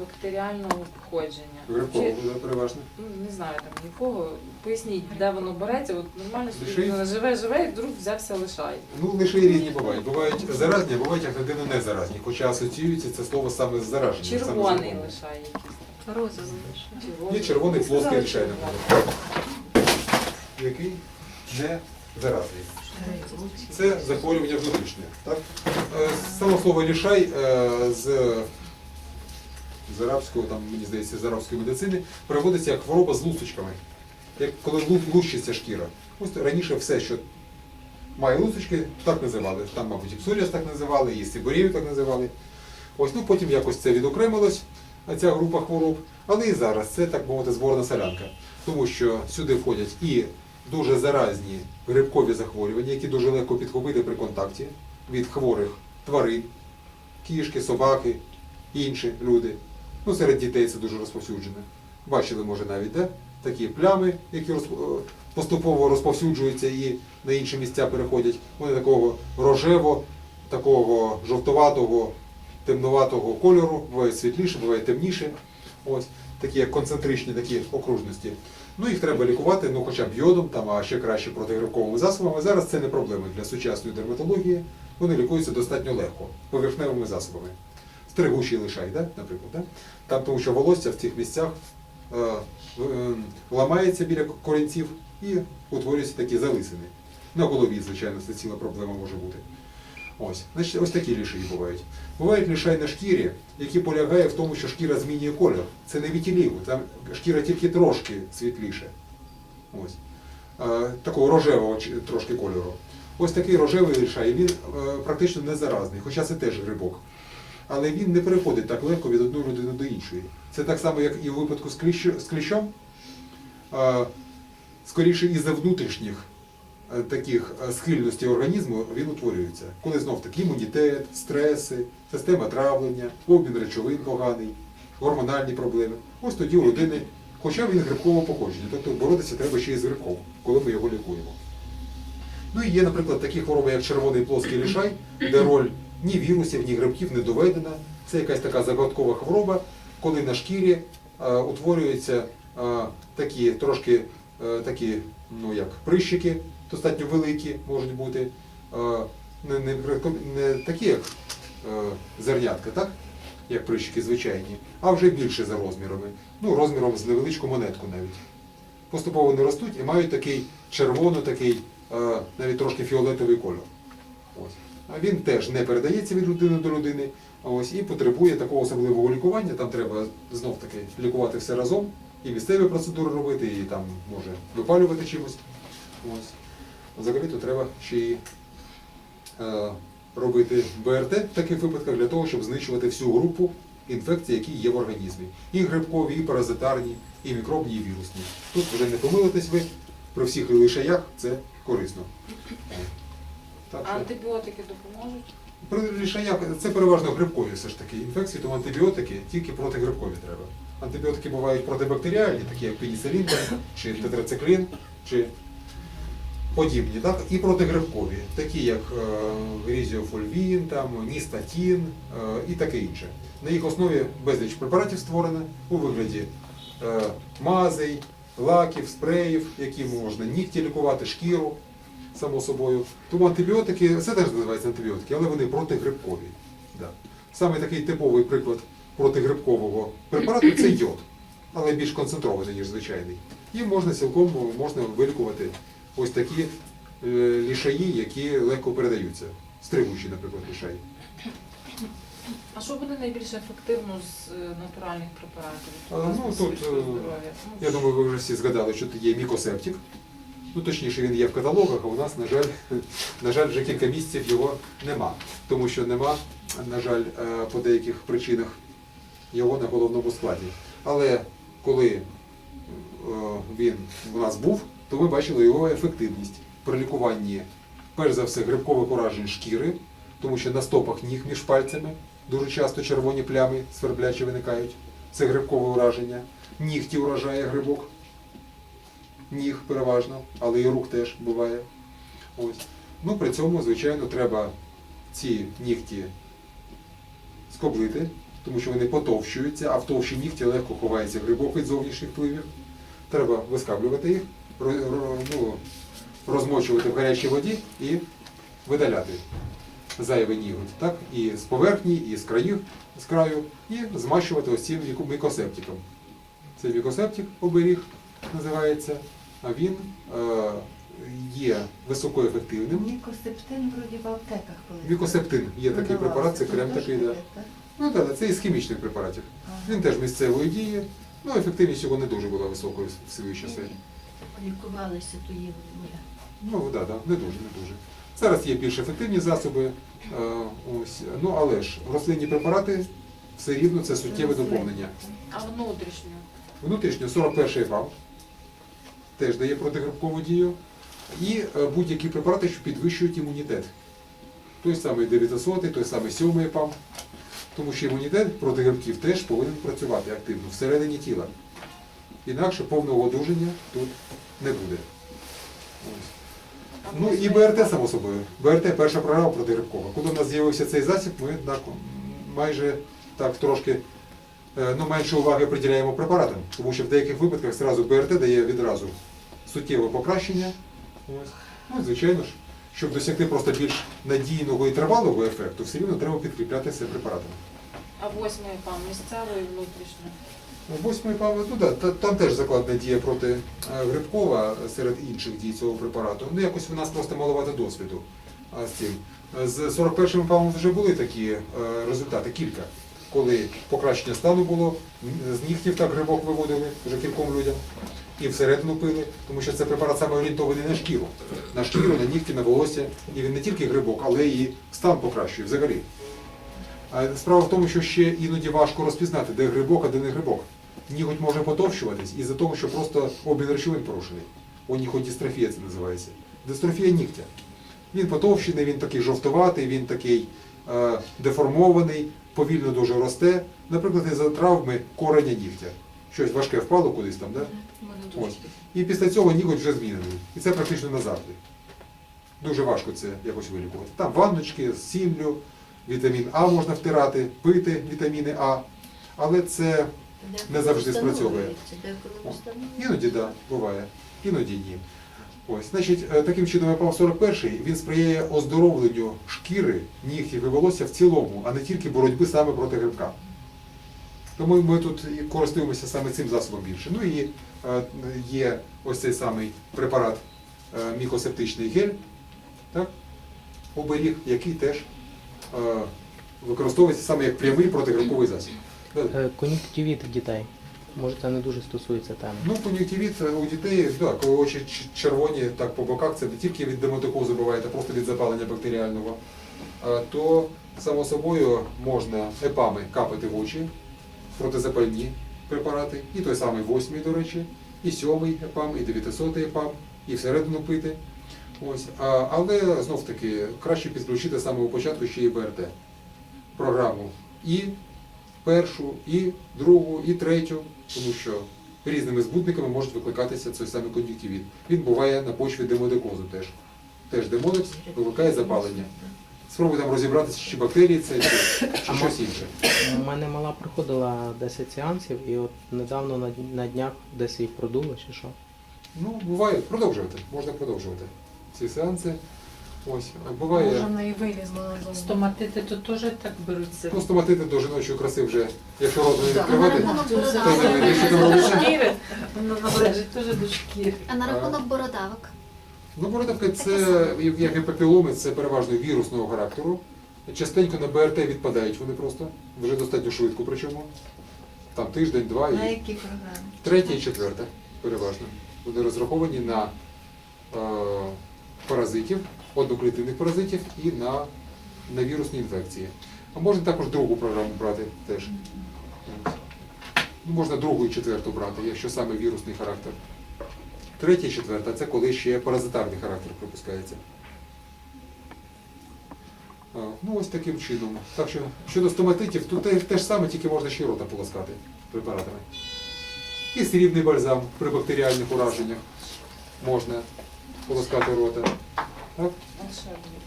бактеріального походження. Чи- буде переважно. ну, не знаю там нікого. Поясніть, де воно береться. От нормально собі людина живе, живе, і вдруг взявся лишай. Ну, лише і різні бувають. Бувають заразні, а бувають не заразні. Хоча асоціюється це слово саме з зараженням. саме з Червоний лишай якийсь. Розовий лише. Чи. Є червоний плоский лишай, червоний. Який не заразний. Це захворювання внутрішнє. Так? Е, Саме слово лішай е, з, з арабського, там, мені здається, з арабської медицини переводиться як хвороба з лусочками. Як коли лущиться шкіра. Ось раніше все, що має лусочки, так називали. Там, мабуть, і псоріаз так називали, і сибирію так називали. Ось, ну потім якось це відокремилось, ця група хвороб. Але і зараз це, так мовити, зборна солянка. Тому що сюди входять і дуже заразні грибкові захворювання, які дуже легко підхопити при контакті від хворих тварин, кішки, собаки, інші люди. Ну, серед дітей це дуже розповсюджено. Бачили, може, навіть, де? такі плями, які е, поступово розповсюджуються і на інші місця переходять. Вони такого рожево, такого жовтуватого, темнуватого кольору, бувають світліше, бувають темніше. Ось такі концентричні такі окружності. Ну їх треба лікувати, ну хоча б йодом, там, а ще краще протигрибковими засобами. Зараз це не проблема для сучасної дерматології. Вони лікуються достатньо легко, поверхневими засобами. Стригучий лишай, да? наприклад. Да? Там тому що волосся в цих місцях е, е, ламається біля корінців і утворюються такі залисини. На голові, звичайно, це ціла проблема може бути. Ось, значить, ось такі лішаї бувають. Бувають лишай на шкірі, які полягає в тому, що шкіра змінює колір. Це не вітіліго, там шкіра тільки трошки світліше. Ось. Е, такого рожевого трошки кольору. Ось такий рожевий лишай, він е, практично не заразний, хоча це теж грибок. Але він не переходить так легко від одної людини до іншої. Це так само, як і в випадку з, кліщ- з кліщом. Скоріше із-за внутрішніх е, таких е, схильностей організму він утворюється. Коли знов таки імунітет, стреси, система травлення, обмін речовин поганий, гормональні проблеми. Ось тоді у людини, хоча він грибкового походження, тобто боротися треба ще й з грибком, коли ми його лікуємо. Ну і є, наприклад, такі хвороби, як червоний плоский лишай, де роль ні вірусів, ні грибків не доведена. Це якась така загадкова хвороба, коли на шкірі е, утворюються е, такі трошки е, такі, ну як прищики, достатньо великі можуть бути, е, не, не, не такі, як е, зернятка, так? Як прищики звичайні, а вже більше за розмірами. Ну, розміром з невеличку монетку навіть. Поступово вони ростуть і мають такий червоно, такий, е, навіть трошки фіолетовий кольор. Ось. Він теж не передається від людини до людини ось, і потребує такого особливого лікування. Там треба знов таки лікувати все разом, і місцеві процедури робити, і там може випалювати чимось. Ось. Взагалі-то треба ще й е, робити БРТ в таких випадках для того, щоб знищувати всю групу інфекцій, які є в організмі. І грибкові, і паразитарні, і мікробні, і вірусні. Тут вже не помилитесь ви, при всіх лишаях це корисно. Так А що- антибіотики допоможуть? це переважно грибкові все ж таки інфекції, тому антибіотики тільки протигрибкові треба. Антибіотики бувають протибактеріальні, такі як пеніцилін чи тетрациклін, чи подібні, так? і протигрибкові, такі як е, грізіофольвін, там, ністатін е, і таке інше. На їх основі безліч препаратів створено у вигляді е, мазей, лаків, спреїв, які можна нігті лікувати, шкіру, само собою. Тому антибіотики, це теж називається антибіотики, але вони протигрибкові. Да. Саме такий типовий приклад протигрибкового препарату це йод, але більш концентрований, ніж звичайний. І можна цілком можна вилікувати ось такі е, лішаї, які легко передаються. Стригучі, наприклад, лішаї. А що буде найбільш ефективно з е, натуральних препаратів? А, ну, тут, е, Я думаю, ви вже всі згадали, що тут є мікосептик. Ну, точніше, він є в каталогах, а у нас, на жаль, на жаль, вже кілька місяців його нема. Тому що нема, на жаль, е, по деяких причинах його на головному складі. Але коли е, він у нас був, то ми бачили його ефективність при лікуванні, перш за все, грибкових уражень шкіри, тому що на стопах ніг між пальцями дуже часто червоні плями сверблячі виникають. Це грибкове ураження. Нігті уражає грибок. Ніг переважно, але і рук теж буває. Ось. Ну, при цьому, звичайно, треба ці нігті скоблити тому що вони потовщуються, а в товщі нігті легко ховається грибок від зовнішніх впливів. Треба вискаблювати їх, ну, розмочувати в гарячій воді і видаляти зайвий ніготь. Так? І з поверхні, і з країв, з краю, і змащувати ось цим мікосептиком. Це мікосептик оберіг називається, він е, є високоефективним. Мікосептин вроді в аптеках колись. Мікосептин є такий препарат, це крем такий. Да. Ну так, це із хімічних препаратів. Ага. Він теж місцевої дії, ну ефективність його не дуже була високою в свої часи. Лікувалися то є. Ну так, да, не дуже, не дуже. Зараз є більш ефективні засоби, е, ось. ну але ж рослинні препарати все рівно це суттєве доповнення. А внутрішньо? Внутрішньо 41 ФАМ теж дає протигрибкову дію. І е, будь-які препарати, що підвищують імунітет. Той самий 900, той самий 7 ПАМ. Тому що імунітет проти грибків теж повинен працювати активно всередині тіла. Інакше повного одужання тут не буде. Ось. Ну і БРТ, само собою. БРТ перша програма протигрибкова. Коли у нас з'явився цей засіб, ми так, майже так трошки е, ну, менше уваги приділяємо препаратам, тому що в деяких випадках зразу БРТ дає відразу суттєве покращення. Ось. Ну, і, звичайно ж, щоб досягти просто більш надійного і тривалого ефекту, все рівно треба підкріпляти це препаратами. А восьмий пам місцевий і внутрішньо? Восьмий пам'ят, ну да, та- там теж закладна дія проти е, грибкова серед інших дій цього препарату. Ну якось у нас просто маловато досвіду а, з цим. З 41-м пам'ятом вже були такі е, результати, кілька. Коли покращення стану було, м, з нігтів так грибок виводили вже кільком людям. І всередину пили, тому що це препарат саме орієнтований на шкіру. На шкіру, на нігті, на волосся. І він не тільки грибок, але і стан покращує взагалі. Справа в тому, що ще іноді важко розпізнати, де грибок, а де не грибок. Ніготь може потовщуватись із-за того, що просто обмін речовин порушений. Оніходістрофія це називається. Дистрофія нігтя. Він потовщений, він такий жовтуватий, він такий е, деформований, повільно дуже росте. Наприклад, із-за травми кореня нігтя. Щось важке впало кудись там, да? Ось. І після цього ніготь вже змінений. І це практично назавжди. Дуже важко це якось вилікувати. Там ванночки з сіллю, вітамін А можна втирати, пити вітаміни А. Але це Не завжди спрацьовує. Іноді да, буває, іноді ні. Ось, значить, е, таким чином ЕПАМ 41 він сприяє оздоровленню шкіри, нігтів і волосся в цілому, а не тільки боротьби саме проти грибка. Тому ми тут і користуємося саме цим засобом більше. Ну і е, є ось цей самий препарат е, мікосептичний гель, так? оберіг, який теж е, використовується саме як прямий протигрибковий засіб. Е, дітей. Може, це не дуже стосується теми. Ну, кон'юнктивіт у дітей, да, коли очі червоні, так по боках, це не тільки від дематокозу буває, а просто від запалення бактеріального. То, само собою, можна епами капати в очі, протизапальні препарати, і той самий восьмий, до речі, і сьомий епам, і дев'ятисотий епам, і всередину пити. Ось. А, але знов таки краще підключити з самого початку ще і БРТ програму. І першу, і другу, і третю, тому що різними збутниками можуть викликатися цей самий кон'юнктивіт. Він буває на почві демодекозу теж. Теж демодекс викликає запалення. Спробуй там розібратися, чи бактерії це, чи, чи щось інше. У мене мала проходила 10 сеансів, і от недавно на, на днях десь їх продуло чи що. Ну, буває, продовжувати, можна продовжувати ці сеанси. Ось, буває. Може, вона і вилізла назовні. Стоматити то теж так беруться. Ну, стоматити до жіночої краси вже, якщо рот не відкривати, то. Шкіри, воно належить теж до шкіри. А на рахунок бородавок. Ну, бородавки це, як і це переважно вірусного характеру. Частенько на БРТ відпадають вони просто, вже достатньо швидко причому. Там тиждень, два На і які програми? третє і четверте переважно. Вони розраховані на е, паразитів, одноклітинних паразитів і на, на вірусні інфекції. А можна також другу програму брати теж. Ну, можна другу і четверту брати, якщо саме вірусний характер. Третя і четверта це коли ще паразитарний характер припускається. А, Ну, ось таким чином. Так що щодо стоматитів, тут те, те ж саме, тільки можна ще й рота полоскати препаратами. І срібний бальзам при бактеріальних ураженнях можна полоскати рота. Так? Волшебний.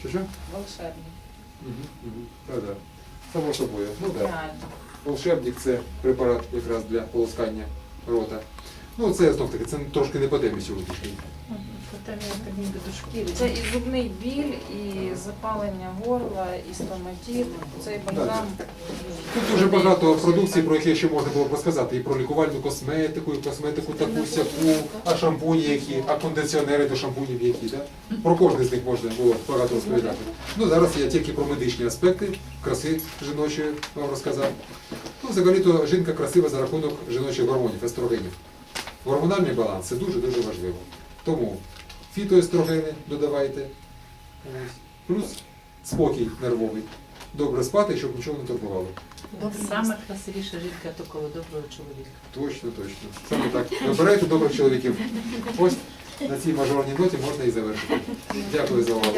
Що що? Волшебний. Угу, угу. Так, так. Само собою. Ну так. Волшебник це препарат якраз для полоскання рота. Ну, це знов таки, це трошки не по темі сьогоднішній. Це і зубний біль, і запалення горла, і стоматит. Цей бальзам. Тут дуже багато продукції, про які ще можна було б розказати. І про лікувальну косметику, і косметику таку сяку, а шампуні які, а кондиціонери до шампунів які. Да? Про кожен з них можна було багато розповідати. Ну, зараз я тільки про медичні аспекти краси жіночої вам розказав. Ну, взагалі-то жінка красива за рахунок жіночих гормонів, естрогенів. Гормональний баланс це дуже-дуже важливо. Тому фітоестрогени додавайте. Плюс спокій нервовий. Добре спати, щоб нічого не турбувало. Саме красивіша жінка то коло доброго чоловіка. Точно, точно. Саме так. Вибирайте добрих чоловіків. Ось на цій мажорній ноті можна і завершити. Дякую за увагу.